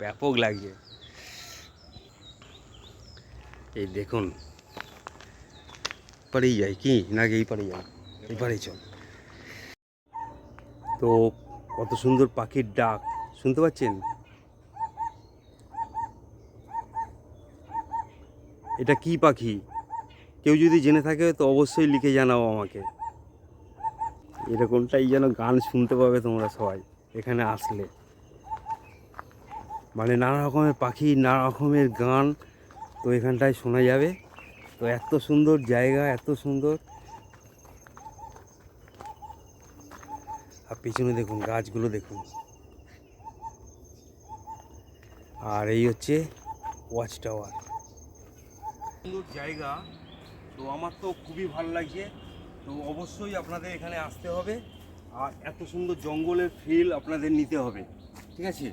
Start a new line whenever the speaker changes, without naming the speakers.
ব্যাপক লাগছে। এই দেখুন পারেই যাই কি? নাকি এই পারে যাই এই পারেই চল। তো কত সুন্দর পাখির ডাক, শুনতে পাচ্ছেন? এটা কি পাখি? কেউ যদি জেনে থাকে, তো অবশ্যই লিখে জানাও আমাকে। এরকমটাই যেন গান শুনতে পাবে তোমরা সবাই, এখানে আসলে। মানে নানা রকমের পাখি, নানা রকমের গান, তো এখানটায় শোনা যাবে। তো এত সুন্দর জায়গা, এত সুন্দর। আর পিছনে দেখুন, গাছগুলো দেখুন। আর এই হচ্ছে ওয়াচ টাওয়ার সুন্দর জায়গা, তো আমার তো খুবই ভালো লাগছে। তো অবশ্যই আপনাদের এখানে আসতে হবে। আর এত সুন্দর জঙ্গলের ফিল আপনাদের নিতে হবে। ঠিক আছে?